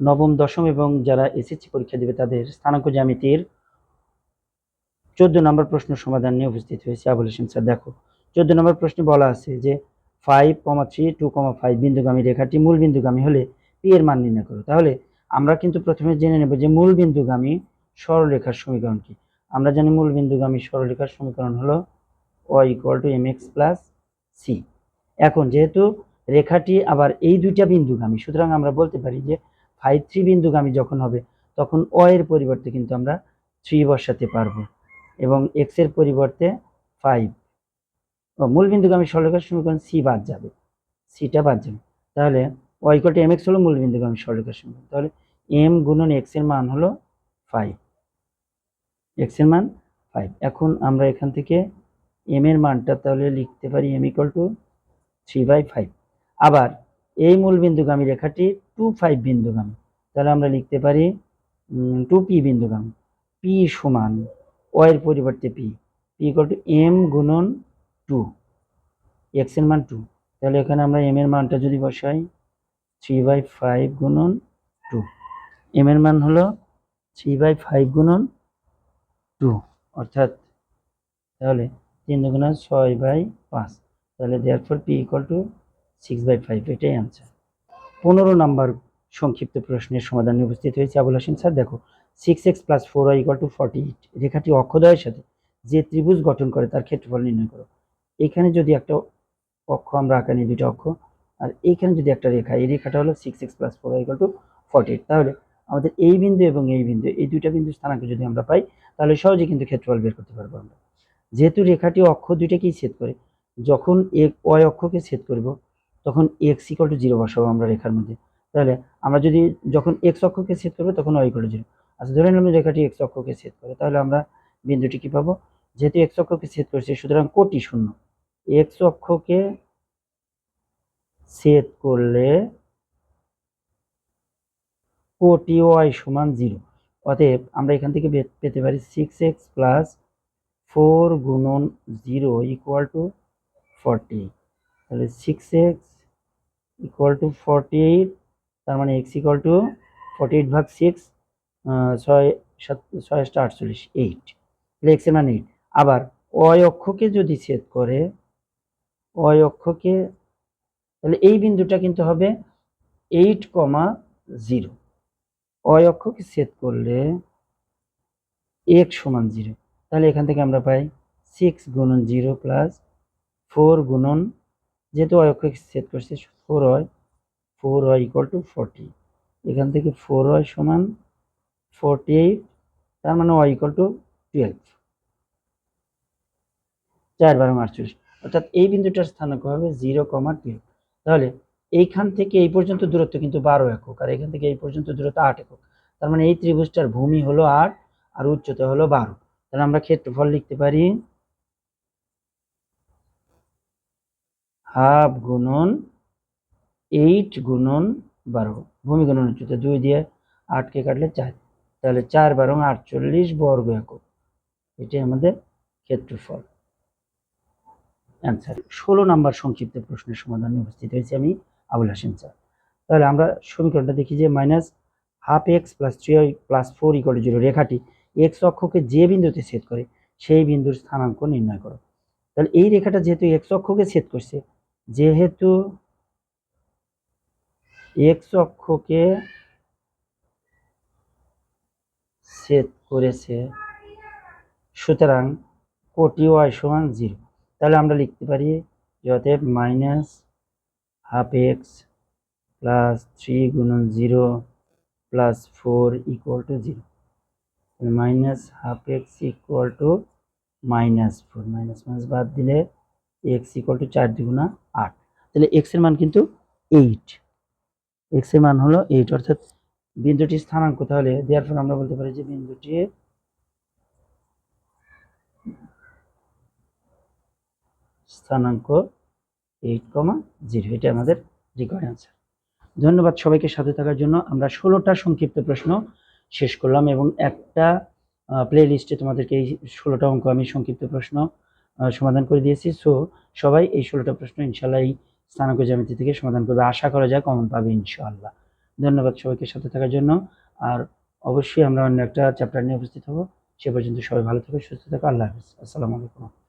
নবম, দশম এবং যারা এসএসসি পরীক্ষা দেবে তাদের স্থানাঙ্ক জ্যামিতির চোদ্দ নম্বর প্রশ্ন সমাধান নিয়ে উপস্থিত হয়েছে। আবুল হোসেন স্যার, দেখো, চোদ্দ নম্বর প্রশ্নে বলা আছে যে five comma three two comma five বিন্দুগামী রেখাটি মূল বিন্দুগামী হলে পি এর মান নির্ণয় করো। তাহলে আমরা কিন্তু প্রথমে জেনে নেব যে মূল বিন্দুগামী সরলরেখার সমীকরণ কি। আমরা জানি মূল বিন্দুগামী সরলরেখার সমীকরণ হলো ও equal to m x plus c এখন যেহেতু রেখাটি আবার এই দুইটা বিন্দুগামী, সুতরাং আমরা বলতে পারি যে ফাইভ থ্রি বিন্দুগামী যখন হবে, তখন ও এর পরিবর্তে কিন্তু আমরা থ্রি বসাতে পারব এবং এক্সের পরিবর্তে ফাইভ। মূল বিন্দুগামী সরলরেখার সমীকরণ সি বাদ যাবে, সিটা বাদ যাবে। তাহলে y equal to m x হলো মূল বিন্দুগামী সরলরেখার সমীকরণ। তাহলে এম গুণন এক্সের মান হলো ফাইভ এক্সের মান ফাইভ এখন আমরা এখান থেকে এম এর মানটা তাহলে লিখতে পারি m equal to three by five আবার এই মূল বিন্দুগামী রেখাটি টু ফাইভ বিন্দুগামী। তাহলে আমরা লিখতে পারি টু পি বিন্দুগামী। পি সমান ও পরিবর্তে p p equal to m গুণন টু এক্সের মান টু তাহলে এখানে আমরা এম এর মানটা যদি বসাই থ্রি বাই ফাইভ গুণন টু এম এর মান হলো থ্রি বাই ফাইভ গুণন টু অর্থাৎ তাহলে তিন দুগুণা ছয় বাই পাঁচ। তাহলে therefore P equal to six by five এটাই আনসার পনেরো নাম্বার সংক্ষিপ্ত প্রশ্নের সমাধানে উপস্থিত হয়েছে আবুল হাসিম স্যার। দেখো six X plus four Y equal to forty eight রেখাটি অক্ষদয়ের সাথে যে ত্রিভুজ গঠন করে তার ক্ষেত্রফল নির্ণয় করো। এখানে যদি একটা অক্ষ আমরা আঁকা নিই দুটো অক্ষ, আর এইখানে যদি একটা রেখা, এই রেখাটা হলো six x plus four equal to forty eight তাহলে আমাদের এই বিন্দু এবং এই বিন্দু, এই দুইটা বিন্দু স্থানাঙ্ক যদি আমরা পাই, তাহলে সহজে কিন্তু ক্ষেত্রফল বের করতে পারব আমরা। যেহেতু রেখাটি অক্ষ দুইটাকেই ছেদ করে, যখন এক ওয়াই অক্ষকে ছেদ করব তখন এক্স ইকুয়াল টু জিরো বসাবো আমরা রেখার মধ্যে। তাহলে আমরা যদি যখন এক্স অক্ষকে ছেদ করব, তখন ওয়াই ইকুয়াল টু জিরো আচ্ছা ধরে নিলাম রেখাটি এক্স অক্ষকে ছেদ করে, তাহলে আমরা বিন্দুটি কী পাবো? যেহেতু এক্স অক্ষকে ছেদ করছে, সুতরাং কোটি শূন্য। এক্স অক্ষকে ছেদ করলে কোটি ওয়াই সমান জিরো অতএব আমরা এখান থেকে পেতে পারি সিক্স এক্স প্লাস ফোর গুণন জিরো ইকুয়াল টু ফর্টি তাহলে six x equal to forty eight তার মানে x equal to forty eight ভাগ সিক্স ছয় সাত, ছয় সাতটা আটচল্লিশ এইট তাহলে এক্সের মান এইট আবার অয় অক্ষকে যদি ছেদ করে অয় অক্ষকে, তাহলে এই বিন্দুটা কিন্তু হবে এইট কমা জিরো অয় অক্ষকে ছেদ করলে এক্স সমান জিরো তাহলে এখান থেকে আমরা পাই সিক্স গুণন জিরো প্লাস ফোর গুণন যেহেতু অয় অক্ষকে ছেদ করছে ফোর হয় ফোর হয় ইকুয়াল টু ফর্টি এখান থেকে ফোর হয় সমান ফর্টি এইট তার মানে ওয়াই ইকুয়াল টু টুয়েলভ চার বারো আটচল্লিশ অর্থাৎ এই বিন্দুটার স্থানাঙ্ক হবে জিরো কমা টুয়েলভ তাহলে এইখান থেকে এই পর্যন্ত দূরত্ব কিন্তু বারো একক, আর এখান থেকে এই পর্যন্ত দূরত্ব আট একক। তার মানে এই ত্রিভুজটার ভূমি হলো আট, আর উচ্চতা হলো বারো। তাহলে আমরা ক্ষেত্রফল লিখতে পারি হাফ গুণন এইট গুণন বারো। ভূমি গুণন উচ্চতা দুই দিয়ে আটকে কাটলে চার। তাহলে চার বারো আটচল্লিশ বর্গ একক। এটাই আমাদের ক্ষেত্রফল। অ্যান্সার ষোলো নাম্বার সংক্ষিপ্ত প্রশ্নের সমাধানে উপস্থিত হয়েছি আমি আবুল হাসিম স্যার। তাহলে আমরা সমীকরণটা দেখি যে minus half x plus three plus four equal zero রেখাটি এক্স অক্ষকে যে বিন্দুতে ছেদ করে, সেই বিন্দুর স্থানাঙ্ক নির্ণয় করো। তাহলে এই রেখাটা যেহেতু এক্স অক্ষকে ছেদ করছে যেহেতু এক্স অক্ষকে ছেদ করেছে, সুতরাং কোটি ওয়াই সমান জিরো তাহলে আমরা লিখতে পারি অতএব minus half x plus three গুণন zero plus four equal to zero minus half x equal to minus four minus minus বাদ দিলে এক্স ইকুয়াল টু চার দুগুণা আট। তাহলে এক্সের মান কিন্তু এইট এক্সের মান হলো এইট অর্থাৎ বিন্দুটির স্থানাঙ্ক, তাহলে দেওয়ার ফলে আমরা বলতে পারি যে বিন্দুটির স্থানাঙ্ক এইট কমা জিরো এটা আমাদের রিকোয়ার্ড অ্যান্সার ধন্যবাদ সবাইকে সাথে থাকার জন্য। আমরা ষোলোটা সংক্ষিপ্ত প্রশ্ন শেষ করলাম এবং একটা প্লে লিস্টে তোমাদেরকে এই ষোলোটা অঙ্ক আমি সংক্ষিপ্ত প্রশ্ন সমাধান করে দিয়েছি। সো সবাই এই ষোলোটা প্রশ্ন ইনশাল্লাহ এই স্থানক জ্যামিতি থেকে সমাধান করবে। আশা করা যায় কমন পাবে ইনশাআল্লাহ ধন্যবাদ সবাইকে সাথে থাকার জন্য। আর অবশ্যই আমরা অন্য একটা চ্যাপ্টার নিয়ে উপস্থিত হব। সে পর্যন্ত সবাই ভালো থাকো, সুস্থ থাকো। আল্লাহ হাফিজ। আসসালামু আলাইকুম।